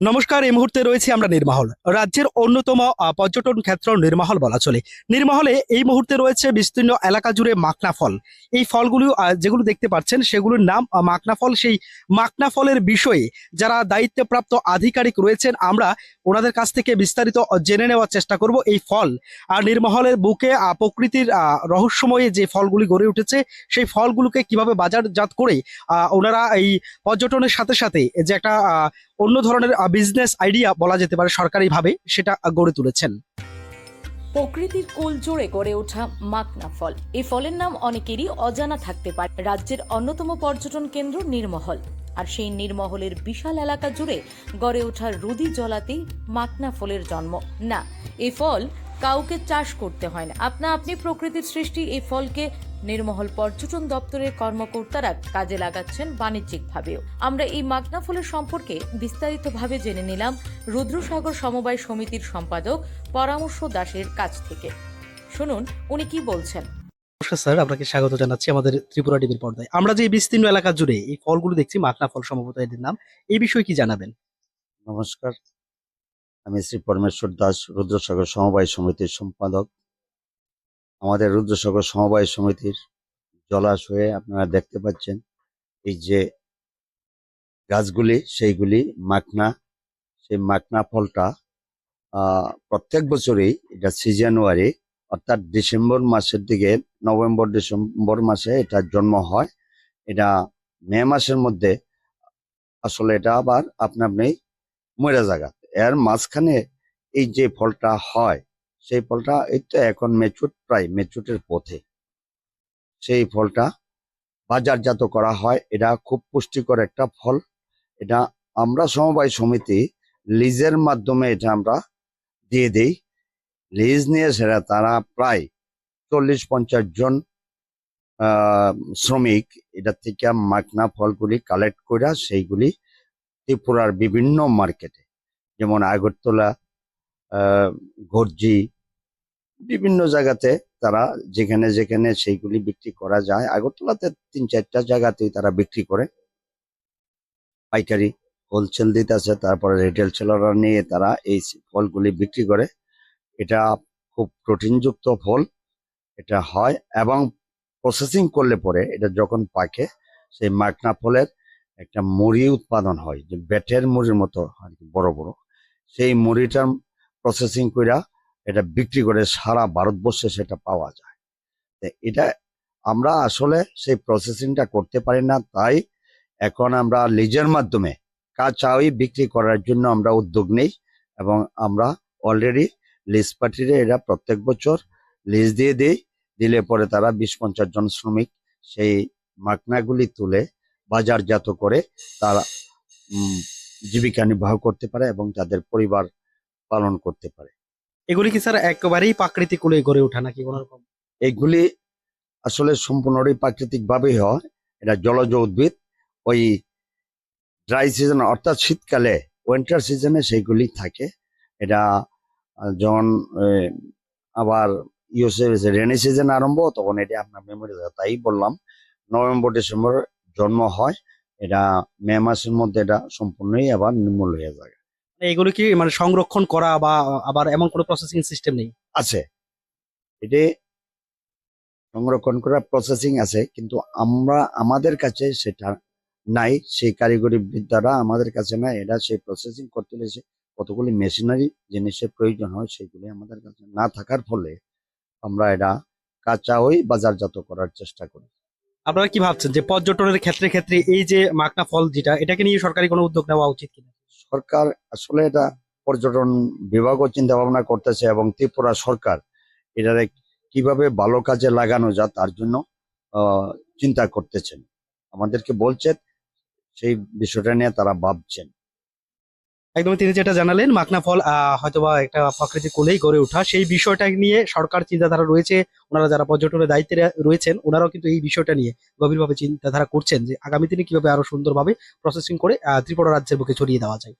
নমস্কার, এই মুহূর্তে রয়েছে আমরা নির্মহল। রাজ্যের অন্যতম পর্যটন ক্ষেত্র নির্মহল বলা চলে। নির্মহলে এই মুহূর্তে রয়েছে বিস্তীর্ণ এলাকা জুড়ে মাকনা ফল। এই ফলগুলো যেগুলো দেখতে পাচ্ছেন, সেগুলোর নাম মাকনা ফল। সেই মাকনা ফলের বিষয়ে যারা দায়িত্বপ্রাপ্ত আধিকারিক রয়েছেন, আমরা ওনাদের কাছ থেকে বিস্তারিত জেনে নেওয়ার চেষ্টা করব এই ফল। আর নির্মহলের বুকে প্রকৃতির রহস্যময়ে যে ফলগুলি গড়ে উঠেছে, সেই ফলগুলোকে কীভাবে বাজারজাত করে ওনারা এই পর্যটনের সাথে সাথে যে একটা অন্য ধরনের বিজনেস আইডিয়া বলা যেতে পারে সরকারিভাবে, সেটা গড়ে তুলেছেন। প্রকৃতির কোল জোরে গড়ে ওঠা মাকনা ফল। এই ফলের নাম অনেকেরই অজানা থাকতে পারে। রাজ্যের অন্যতম পর্যটন কেন্দ্র নির্মহল। আর সেই নির্মহলের বিশাল এলাকা জুড়ে গড়ে ওঠা রুদি জলাতেই মাকনা ফলের জন্ম। না এই ফল কাউকে চাষ করতে হয় না। আপনা আপনি প্রকৃতির সৃষ্টি এই ফলকে নির্মহল পর্যটন দপ্তরের কর্মকর্তারা কাজে লাগাচ্ছেন বাণিজ্যিকভাবেও। আমরা এই মাকনা ফলের সম্পর্কে বিস্তারিতভাবে জেনে নিলাম রুদ্রসাগর সমবায় সমিতির সম্পাদক পরামর্শ দাসের কাছ থেকে। শুনুন উনি কি বলছেন? নমস্কার স্যার আপনাকে স্বাগত জানাচ্ছি আমাদের ত্রিপুরা টিভির পর্দায়। আমরা যে এই বিস্তীর্ণ এলাকা জুড়ে এই ফলগুলো দেখছি মাকনা ফল সম্ভবত এদের নাম এই বিষয়ে কি জানাবেন? নমস্কার আমি শ্রী পরমেশ্বর দাস রুদ্রসাগর সমবায় সমিতির সম্পাদক। আমাদের রুদ্রসাগর সমবায় সমিতির জলাশয়ে আপনারা দেখতে পাচ্ছেন এই যে গাছগুলি, সেইগুলি মাকনা সেই মাকনা ফলটা প্রত্যেক বছরই এটা সিজানুয়ারি অর্থাৎ ডিসেম্বর মাসের দিকে নভেম্বর, ডিসেম্বর মাসে এটা জন্ম হয়। এটা মে মাসের মধ্যে আসলে এটা আবার আপনা আপনি মরে জায়গা। এর মাঝখানে এই যে ফলটা হয় সেই ফলটা এই তো এখন মেচুট প্রায় মেচুটের পথে। সেই ফলটা বাজারজাত করা হয়। এটা খুব পুষ্টিকর একটা ফল। এটা আমরা সমবায় সমিতি লিজের মাধ্যমে এটা আমরা দিয়ে দেই। লিজ নিয়ে সেটা তারা প্রায় চল্লিশ পঞ্চাশ জন শ্রমিক এটা থেকে মাকনা ফলগুলি কালেক্ট করে সেইগুলি ত্রিপুরার বিভিন্ন মার্কেটে যেমন আগরতলা গর্জি বিভিন্ন জায়গাতে তারা যেখানে যেখানে সেইগুলি বিক্রি করা যায়। আগরতলাতে তিন চারটা জায়গাতেই তারা বিক্রি করে। পাইকারি হোলসেল দিতে আছে তারপরে রিটেল সেলাররা নিয়ে তারা এই ফলগুলি বিক্রি করে। এটা খুব প্রোটিনযুক্ত ফল, এটা হয় এবং প্রসেসিং করলে পরে এটা যখন পাকে, সেই মাকনা ফলের একটা মুড়ি উৎপাদন হয়, যে ব্যাটের মুড়ির মতো আর কি, বড় বড়। সেই মুড়িটার প্রসেসিং কইরা এটা বিক্রি করে সারা ভারতবর্ষে সেটা পাওয়া যায়। এটা আমরা আসলে সেই প্রসেসিংটা করতে পারি না, তাই এখন আমরা লিজের মাধ্যমে কাঁচাই বিক্রি করার জন্য আমরা উদ্যোগ নেই এবং আমরা অলরেডি লিজ পার্টিরে এরা প্রত্যেক বছর লিজ দিয়ে দিই, দিলে পরে তারা বিশ পঞ্চাশ জন শ্রমিক সেই মাকনাগুলি তুলে বাজারজাত করে তারা জীবিকা নির্বাহ করতে পারে এবং তাদের পরিবার পালন করতে পারে। এগুলি কি স্যার একেবারেই প্রাকৃতিক কুলে গড়ে ওঠা নাকি কোনো রকম? এইগুলি আসলে সম্পূর্ণই প্রাকৃতিক ভাবেই হয়। এটা জলজ উদ্ভিদ। ওই ড্রাই সিজন অর্থাৎ শীতকালে উইন্টার সিজনে সেইগুলি থাকে। এটা যখন আবার ইউসে রেনি সিজন আরম্ভ তখন এটা আপনার মেমোরি তাই বললাম। নভেম্বর ডিসেম্বর জন্ম হয়। এটা মে মাসের মধ্যে এটা সম্পূর্ণই আবার নির্মূল হয়ে যায়। এগুলো কি মানে সংরক্ষণ করা বা আবার এমন কোনো প্রসেসিং সিস্টেম নেই? আছে। এটি সংরক্ষণ করার প্রসেসিং আছে কিন্তু আমরা আমাদের কাছে সেটা নাই সেই কারিগরি বিদ্যাটা আমাদের কাছে নাই এটা সেই প্রসেসিং করতে হলে কতগুলি মেশিনারি জিনিসের প্রয়োজন হয় সেগুলি আমাদের কাছে না থাকার ফলে আমরা এটা কাঁচা ওই বাজারজাত করার চেষ্টা করি। আপনারা কি ভাবছেন যে পর্যটনের ক্ষেত্রে ক্ষেত্রে এই যে মাকনা ফল যেটা এটাকে নিয়ে সরকারি কোনো উদ্যোগ নেওয়া উচিত কিনা? সরকার আসলে এটা পর্যটন বিভাগও চিন্তা ভাবনা করতেছে এবং ত্রিপুরা সরকার এটা কীভাবে ভালো কাজে লাগানো যা তার জন্য চিন্তা করতেছেন। আমাদেরকে বলছেন, সেই বিষয়টা নিয়ে তারা ভাবছেন। একদম তিনি যেটা জানালেন মাকনা ফল হয়তোবা একটা প্রকৃতি কোলেই গড়ে ওঠা। সেই বিষয়টা নিয়ে সরকার চিন্তাধারা রয়েছে, ওনারা যারা পর্যটনের দায়িত্বে রয়েছেন, ওনারাও কিন্তু এই বিষয়টা নিয়ে গভীরভাবে চিন্তাধারা করছেন যে আগামী দিনে কীভাবে আরও সুন্দরভাবে প্রসেসিং করে ত্রিপুরা রাজ্যের বুকে ছড়িয়ে দেওয়া যায়।